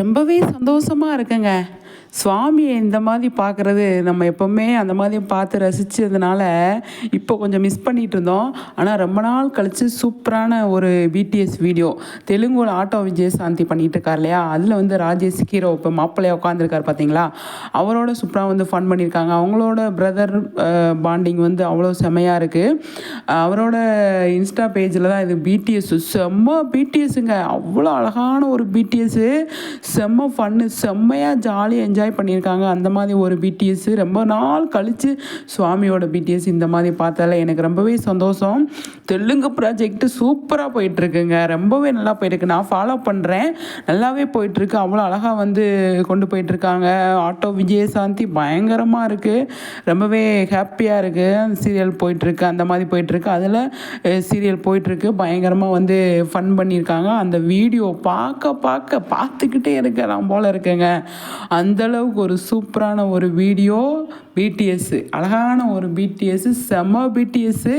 ரொம்பவே சந்தோஷமாக இருக்குங்க. சுவாமியை இந்த மாதிரி பார்க்குறது நம்ம எப்போவுமே அந்த மாதிரி பார்த்து ரசித்ததுனால இப்போ கொஞ்சம் மிஸ் பண்ணிகிட்டு இருந்தோம். ஆனால் ரொம்ப நாள் கழித்து சூப்பரான ஒரு பிடிஎஸ் வீடியோ தெலுங்குல ஆட்டோ விஜயசாந்தி பண்ணிகிட்டு இருக்கார் இல்லையா? அதில் வந்து ராஜேஷ் ஹீரோ இப்போ மாப்பிள்ளையை உட்காந்துருக்கார் பார்த்தீங்களா அவரோட சூப்பராக வந்து ஃபன் பண்ணியிருக்காங்க அவங்களோட பிரதர் பாண்டிங் வந்து அவ்வளோ செமையாக இருக்குது அவரோட இன்ஸ்டா பேஜில் தான் இது பிடிஎஸ் செம்ம பிடிஎஸ்ஸுங்க அவ்வளோ அழகான ஒரு பிடிஎஸ்ஸு செம்ம ஃபன்னு செம்மையாக ஜாலியாக என்ஜாய் பண்ணியிருக்காங்க. அந்த மாதிரி ஒரு பிடிஎஸ் ரொம்ப நாள் கழித்து சுவாமியோட பிடிஎஸ் இந்த மாதிரி பார்த்தால எனக்கு ரொம்பவே சந்தோஷம். தெலுங்கு ப்ராஜெக்ட்டு சூப்பராக போயிட்டுருக்குங்க. ரொம்பவே நல்லா போயிருக்கு நான் ஃபாலோ பண்ணுறேன் நல்லாவே போயிட்டுருக்கு. அவ்வளோ அழகாக வந்து கொண்டு போயிட்டுருக்காங்க. ஆட்டோ விஜயசாந்தி பயங்கரமாக இருக்குது ரொம்பவே ஹாப்பியாக இருக்குது அந்த சீரியல் போயிட்டுருக்கு. அந்த மாதிரி போயிட்டுருக்கு. அதில் சீரியல் போயிட்டுருக்கு. பயங்கரமாக வந்து ஃபன் பண்ணியிருக்காங்க. அந்த வீடியோ பார்க்க பார்க்க பார்த்துக்கிட்டே இருக்கலாம் போல் இருக்குங்க. அந்தளவுக்கு ஒரு சூப்பரான ஒரு வீடியோ பிடிஎஸ் அழகான ஒரு பிடிஎஸ் செம்ம பிடிஎஸ்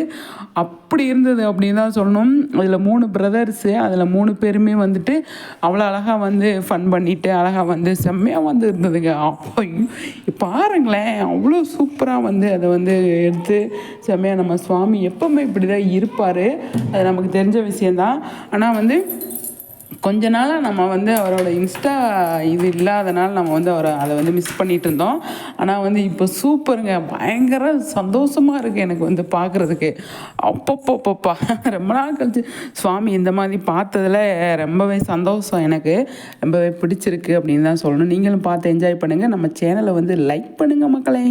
அப்படி இருந்தது அப்படின்னு தான் சொல்லணும். அதில் மூணு பிரதர்ஸு அதில் மூணு பேருமே வந்துட்டு அவ்வளோ அழகாக வந்து ஃபன் பண்ணிவிட்டு அழகாக வந்து செம்மையாக வந்து இருந்ததுங்க. அப்போ பாருங்களேன் அவ்வளோ சூப்பராக வந்து அதை வந்து எடுத்து செம்மையாக நம்ம சுவாமி எப்பவுமே இப்படி தான் இருப்பார். அது நமக்கு தெரிஞ்ச விஷயந்தான் ஆனால் வந்து கொஞ்ச நாளாக நம்ம வந்து அவரோட இன்ஸ்டா இது இல்லாதனால நம்ம வந்து அவரை அதை வந்து மிஸ் பண்ணிகிட்டு இருந்தோம். ஆனால் வந்து இப்போ சூப்பருங்க. பயங்கர சந்தோஷமாக இருக்குது எனக்கு வந்து பார்க்குறதுக்கு அப்பப்பப்பப்பா. ரொம்ப நாள் கழிச்சு சுவாமி இந்த மாதிரி பார்த்ததுல ரொம்பவே சந்தோஷம் எனக்கு. ரொம்பவே பிடிச்சிருக்கு அப்படின்னு தான் சொல்லணும். நீங்களும் பார்த்து என்ஜாய் பண்ணுங்கள் நம்ம சேனலை வந்து லைக் பண்ணுங்கள் மக்களே.